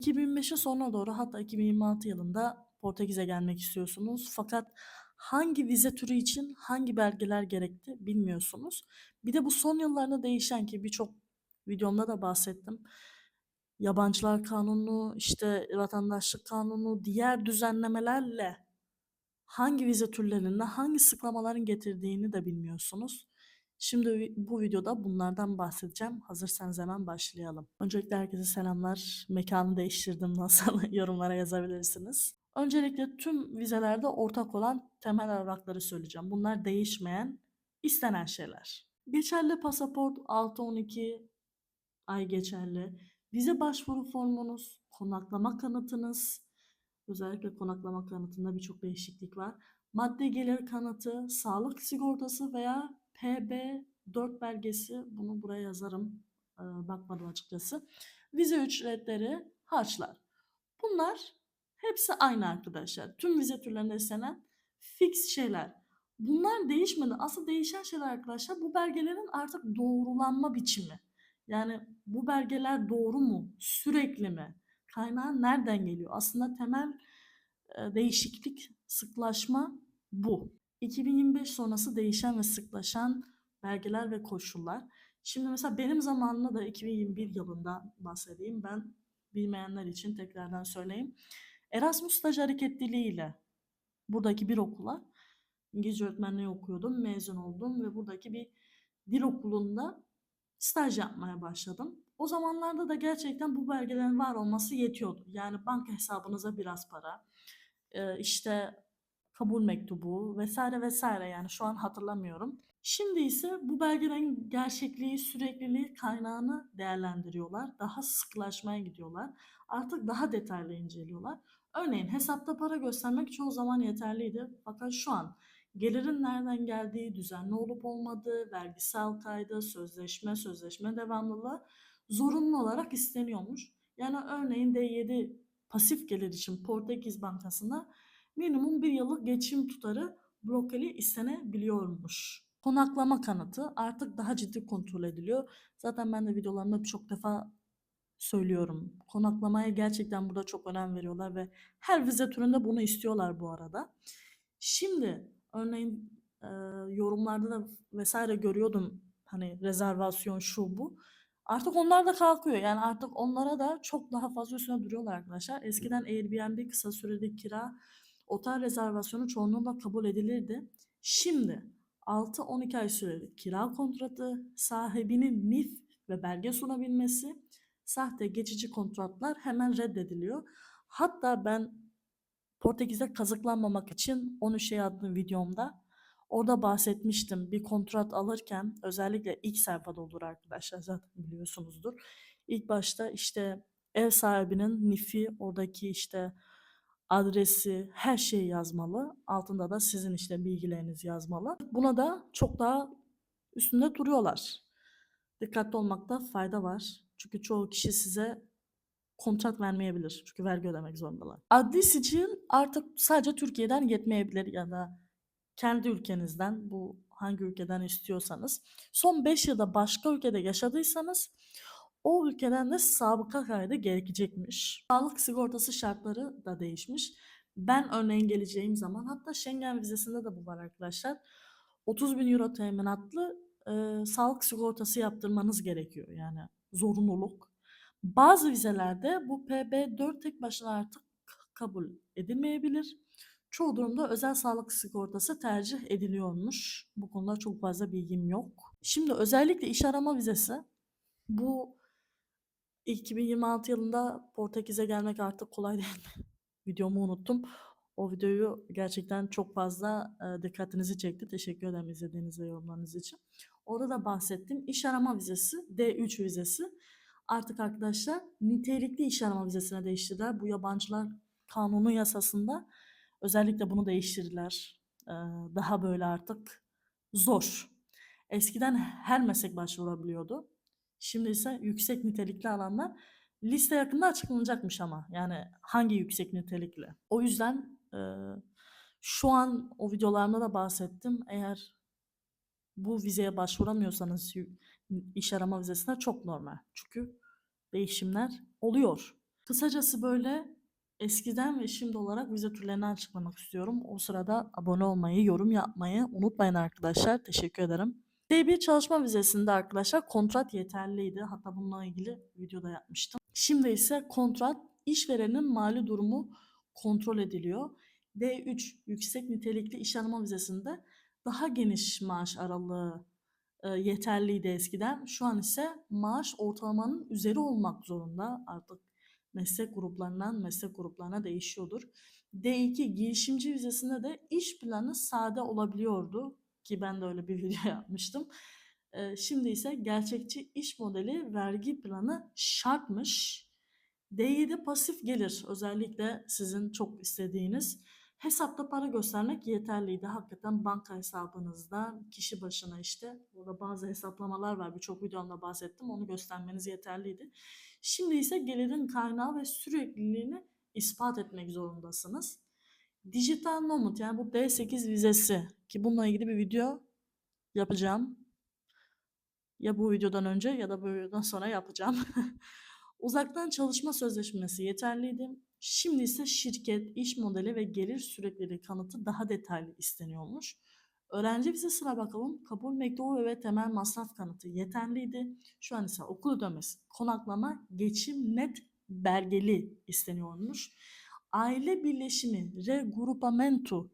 2025'in sonuna doğru hatta 2026 yılında Portekiz'e gelmek istiyorsunuz. Fakat hangi vize türü için hangi belgeler gerekti bilmiyorsunuz. Bir de bu son yıllarda değişen ki birçok videomda da bahsettim. Yabancılar Kanunu, işte vatandaşlık kanunu, diğer düzenlemelerle hangi vize türlerinde hangi sıklamaların getirdiğini de bilmiyorsunuz. Şimdi bu videoda bunlardan bahsedeceğim. Hazırsanız hemen başlayalım. Öncelikle herkese selamlar. Mekanı değiştirdim nasıl yorumlara yazabilirsiniz. Öncelikle tüm vizelerde ortak olan temel evrakları söyleyeceğim. Bunlar değişmeyen, istenen şeyler. Geçerli pasaport 6-12 ay geçerli. Vize başvuru formunuz, konaklama kanıtınız, özellikle konaklama kanıtında birçok değişiklik var. Maddi gelir kanıtı, sağlık sigortası veya PB4 belgesi, bunu buraya yazarım. Ee, bakmadım açıkçası. Vize ücretleri, harçlar. Bunlar hepsi aynı arkadaşlar. Tüm vize türlerinde istenen fix şeyler. Bunlar değişmedi. Asıl değişen şeyler arkadaşlar bu belgelerin artık doğrulanma biçimi. Yani bu belgeler doğru mu? Sürekli mi? Kaynağı nereden geliyor? Aslında temel e, değişiklik, sıklaşma bu. 2025 sonrası değişen ve sıklaşan belgeler ve koşullar. Şimdi mesela benim zamanımda da 2021 yılında bahsedeyim. Ben bilmeyenler için tekrardan söyleyeyim. Erasmus staj hareketliliğiyle buradaki bir okula İngilizce öğretmenliği okuyordum, mezun oldum ve buradaki bir dil okulunda staj yapmaya başladım. O zamanlarda da gerçekten bu belgelerin var olması yetiyordu. Yani banka hesabınıza biraz para, işte kabul mektubu vesaire vesaire yani şu an hatırlamıyorum. Şimdi ise bu belgelerin gerçekliği, sürekliliği, kaynağını değerlendiriyorlar. Daha sıklaşmaya gidiyorlar. Artık daha detaylı inceliyorlar. Örneğin hesapta para göstermek çoğu zaman yeterliydi. Fakat şu an gelirin nereden geldiği, düzenli olup olmadığı, vergisel kaydı, sözleşme, sözleşme devamlılığı zorunlu olarak isteniyormuş. Yani örneğin D7 pasif gelir için Portekiz Bankası'nda minimum bir yıllık geçim tutarı blokeli istenebiliyormuş. Konaklama kanıtı artık daha ciddi kontrol ediliyor. Zaten ben de videolarımda birçok defa söylüyorum. Konaklamaya gerçekten burada çok önem veriyorlar ve her vize türünde bunu istiyorlar bu arada. Şimdi örneğin e, yorumlarda da vesaire görüyordum hani rezervasyon şu bu. Artık onlar da kalkıyor. Yani artık onlara da çok daha fazla üstüne duruyorlar arkadaşlar. Eskiden Airbnb kısa süreli kira otel rezervasyonu çoğunlukla kabul edilirdi. Şimdi 6-12 ay süreli kira kontratı, sahibinin NIF ve belge sunabilmesi, sahte geçici kontratlar hemen reddediliyor. Hatta ben Portekiz'de kazıklanmamak için 13 şey adlı videomda orada bahsetmiştim. Bir kontrat alırken özellikle ilk sayfada olur arkadaşlar zaten biliyorsunuzdur. İlk başta işte ev sahibinin NIF'i, oradaki işte adresi, her şeyi yazmalı. Altında da sizin işte bilgileriniz yazmalı. Buna da çok daha üstünde duruyorlar. Dikkatli olmakta fayda var. Çünkü çoğu kişi size kontrat vermeyebilir. Çünkü vergi ödemek zorundalar. Adli sicil artık sadece Türkiye'den yetmeyebilir ya da kendi ülkenizden bu hangi ülkeden istiyorsanız. Son 5 yılda başka ülkede yaşadıysanız o ülkeden de sabıka kaydı gerekecekmiş. Sağlık sigortası şartları da değişmiş. Ben örneğin geleceğim zaman hatta Schengen vizesinde de bu var arkadaşlar. 30 bin euro teminatlı e, sağlık sigortası yaptırmanız gerekiyor yani zorunluluk. Bazı vizelerde bu PB4 tek başına artık kabul edilmeyebilir. Çoğu durumda özel sağlık sigortası tercih ediliyormuş. Bu konuda çok fazla bilgim yok. Şimdi özellikle iş arama vizesi bu 2026 yılında Portekiz'e gelmek artık kolay değil mi? Videomu unuttum. O videoyu gerçekten çok fazla e, dikkatinizi çekti. Teşekkür ederim izlediğiniz ve yorumlarınız için. Orada da bahsettim. İş arama vizesi, D3 vizesi. Artık arkadaşlar nitelikli iş arama vizesine değiştirdiler. Bu yabancılar kanunu yasasında özellikle bunu değiştirdiler. Ee, daha böyle artık zor. Eskiden her meslek başvurulabiliyordu. Şimdi ise yüksek nitelikli alanlar liste yakında açıklanacakmış ama. Yani hangi yüksek nitelikli. O yüzden e, şu an o videolarımda da bahsettim. Eğer bu vizeye başvuramıyorsanız iş arama vizesine çok normal. Çünkü değişimler oluyor. Kısacası böyle eskiden ve şimdi olarak vize türlerini açıklamak istiyorum. O sırada abone olmayı, yorum yapmayı unutmayın arkadaşlar. Teşekkür ederim. D1 çalışma vizesinde arkadaşlar kontrat yeterliydi. Hatta bununla ilgili videoda yapmıştım. Şimdi ise kontrat işverenin mali durumu kontrol ediliyor. D3 yüksek nitelikli iş arama vizesinde daha geniş maaş aralığı e, yeterliydi eskiden. Şu an ise maaş ortalamanın üzeri olmak zorunda. Artık meslek gruplarından meslek gruplarına değişiyordur. D2 girişimci vizesinde de iş planı sade olabiliyordu ki ben de öyle bir video yapmıştım. Şimdi ise gerçekçi iş modeli vergi planı şartmış. D7 pasif gelir özellikle sizin çok istediğiniz. Hesapta para göstermek yeterliydi. Hakikaten banka hesabınızda kişi başına işte burada bazı hesaplamalar var. Birçok videomda bahsettim. Onu göstermeniz yeterliydi. Şimdi ise gelirin kaynağı ve sürekliliğini ispat etmek zorundasınız. Dijital nomad yani bu D8 vizesi ki bununla ilgili bir video yapacağım. Ya bu videodan önce ya da bu videodan sonra yapacağım. Uzaktan çalışma sözleşmesi yeterliydi. Şimdi ise şirket, iş modeli ve gelir sürekleri kanıtı daha detaylı isteniyormuş. Öğrenci vizesine bakalım. Kabul mektubu ve temel masraf kanıtı yeterliydi. Şu an ise okul ödemesi, konaklama, geçim net belgeli isteniyormuş. Aile birleşimi, regrupamento,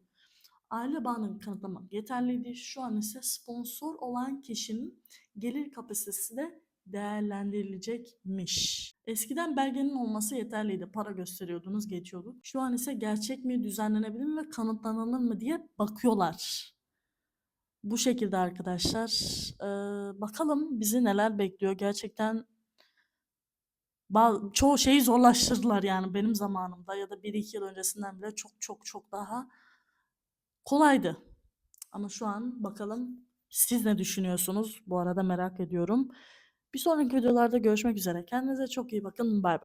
aile bağını kanıtlamak yeterliydi. Şu an ise sponsor olan kişinin gelir kapasitesi de değerlendirilecekmiş. Eskiden belgenin olması yeterliydi. Para gösteriyordunuz, geçiyordu. Şu an ise gerçek mi, düzenlenebilir mi ve kanıtlanılır mı diye bakıyorlar. Bu şekilde arkadaşlar. Ee, bakalım bizi neler bekliyor. Gerçekten çoğu şeyi zorlaştırdılar yani benim zamanımda ya da 1-2 yıl öncesinden bile çok çok çok daha kolaydı. Ama şu an bakalım siz ne düşünüyorsunuz? Bu arada merak ediyorum. Bir sonraki videolarda görüşmek üzere. Kendinize çok iyi bakın. Bay bay.